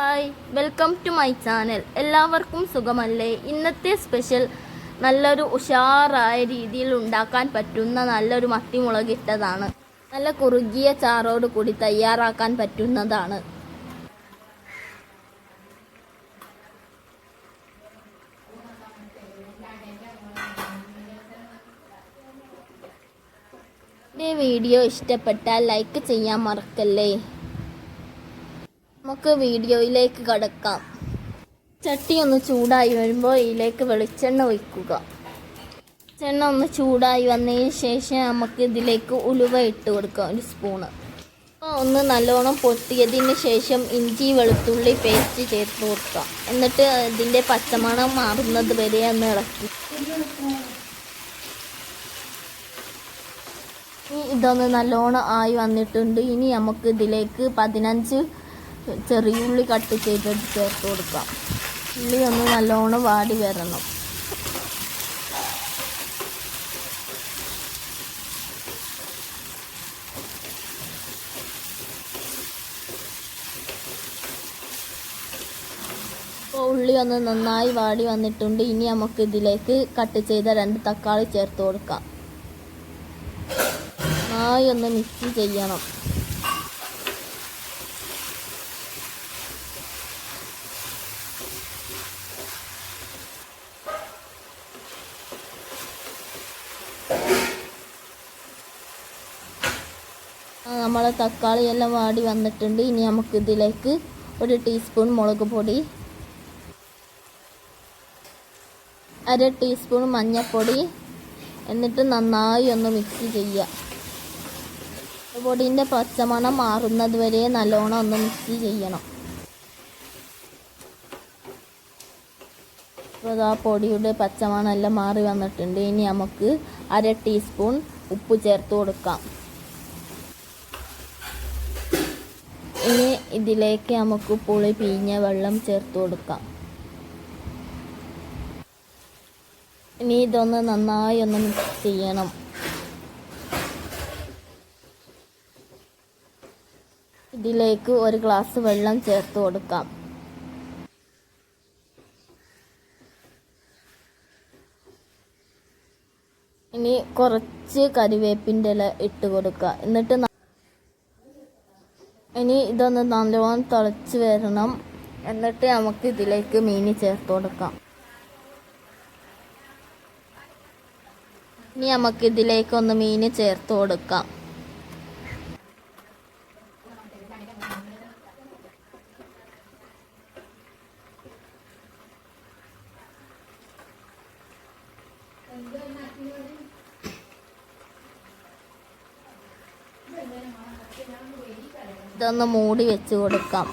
Hi welcome to my channel. എല്ലാവർക്കും സുഖമല്ലേ? ഇന്നത്തെ സ്പെഷ്യൽ നല്ലൊരു ഉഷാറായ രീതിയിൽ ഉണ്ടാക്കാൻ പറ്റുന്ന നല്ലൊരു മത്തിമുളകിട്ടതാണ്. നല്ല കുറുകിയ ചാറോട് കൂടി തയ്യാറാക്കാൻ പറ്റുന്നതാണ്. വീഡിയോ ഇഷ്ടപ്പെട്ടാൽ ലൈക്ക് ചെയ്യാൻ മറക്കല്ലേ? നമുക്ക് വീഡിയോയിലേക്ക് കടക്കാം. ചട്ടി ഒന്ന് ചൂടായി വരുമ്പോൾ ഇതിലേക്ക് വെളിച്ചെണ്ണ ഒഴിക്കുക. വെളിച്ചെണ്ണ ഒന്ന് ചൂടായി വന്നതിന് ശേഷം നമുക്ക് ഇതിലേക്ക് ഉലുവ ഇട്ട് കൊടുക്കാം ഒരു സ്പൂണ്. അപ്പോൾ ഒന്ന് നല്ലോണം പൊട്ടിയതിന് ശേഷം ഇഞ്ചി വെളുത്തുള്ളി പേസ്റ്റ് ചേർത്ത് കൊടുക്കാം. എന്നിട്ട് ഇതിന്റെ പച്ചമണം മാറുന്നത് വരെ ഒന്ന് ഇളക്കി. ഇതൊന്ന് നല്ലോണം ആയി വന്നിട്ടുണ്ട്. ഇനി നമുക്ക് ഇതിലേക്ക് പതിനഞ്ച് ചെറിയുള്ളി കട്ട് ചെയ്തിട്ട് ചേർത്ത് കൊടുക്കാം. ഉള്ളി ഒന്ന് നല്ലോണം വാടി വരണം. ഇപ്പോൾ ഉള്ളി ഒന്ന് നന്നായി വാടി വന്നിട്ടുണ്ട്. ഇനി നമുക്ക് ഇതിലേക്ക് കട്ട് ചെയ്ത രണ്ട് തക്കാളി ചേർത്ത് കൊടുക്കാം. നന്നായി ഒന്ന് മിക്സ് ചെയ്യണം. നമ്മൾ തക്കാളി എല്ലാം വാടി വന്നിട്ടുണ്ട്. ഇനി നമുക്ക് ഇതിലേക്ക് ഒരു ടീസ്പൂൺ മുളക് പൊടി അര ടീസ്പൂൺ മഞ്ഞൾപ്പൊടി എന്നിട്ട് നന്നായി ഒന്ന് മിക്സ് ചെയ്യുക. പൊടിന്റെ പച്ചമണം മാറുന്നത് വരെ നല്ലോണം ഒന്ന് മിക്സ് ചെയ്യണം. അപ്പോൾ ആ പൊടിയുടെ പച്ചമണം എല്ലാം മാറി വന്നിട്ടുണ്ട്. ഇനി നമുക്ക് അര ടീസ്പൂൺ ഉപ്പ് ചേർത്ത് കൊടുക്കാം. ഇനി ഇതിലേക്ക് നമുക്ക് പുളി പിഴിഞ്ഞ വെള്ളം ചേർത്ത് കൊടുക്കാം. ഇനി ഇതൊന്ന് നന്നായി ഒന്ന് മിക്സ് ചെയ്യണം. ഇതിലേക്ക് ഒരു ഗ്ലാസ് വെള്ളം ചേർത്ത് കൊടുക്കാം. ഇനി കുറച്ച് കരിവേപ്പിന്റെ ഇല ഇട്ട് കൊടുക്കുക. എന്നിട്ട് ഇനി ഇതൊന്ന് നല്ലോണം തിളച്ച് വരണം. എന്നിട്ട് നമുക്ക് ഇതിലേക്ക് മീനി ചേർത്ത് കൊടുക്കാം. ഇനി നമുക്ക് ഇതിലേക്ക് ഒന്ന് മീൻ ചേർത്ത് കൊടുക്കാം. ഇതൊന്ന് മൂടി വെച്ച് കൊടുക്കാം.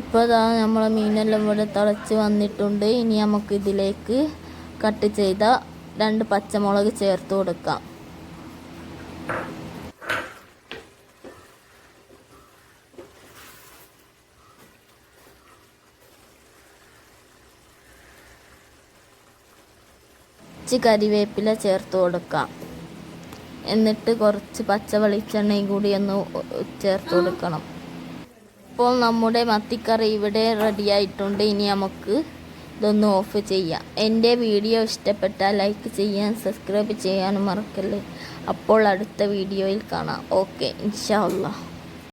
ഇപ്പോൾ ഇതാ നമ്മളെ മീനെല്ലാം ഇവിടെ തിളച്ച് വന്നിട്ടുണ്ട്. ഇനി നമുക്ക് ഇതിലേക്ക് കട്ട് ചെയ്ത രണ്ട് പച്ചമുളക് ചേർത്ത് കൊടുക്കാം. കരിവേപ്പില ചേർത്ത് കൊടുക്കാം. എന്നിട്ട് കുറച്ച് പച്ച വെളിച്ചെണ്ണയും കൂടി ഒന്ന് ചേർത്ത് കൊടുക്കണം. ഇപ്പോൾ നമ്മുടെ മത്തിക്കറി ഇവിടെ റെഡി ആയിട്ടുണ്ട്. ഇനി നമുക്ക് ഇതൊന്ന് ഓഫ് ചെയ്യാം. എന്റെ വീഡിയോ ഇഷ്ടപ്പെട്ടാൽ ലൈക്ക് ചെയ്യാൻ സബ്സ്ക്രൈബ് ചെയ്യാനും മറക്കല്ലേ? അപ്പോൾ അടുത്ത വീഡിയോയിൽ കാണാം. ഓക്കെ ഇൻഷാ അള്ളാഹ്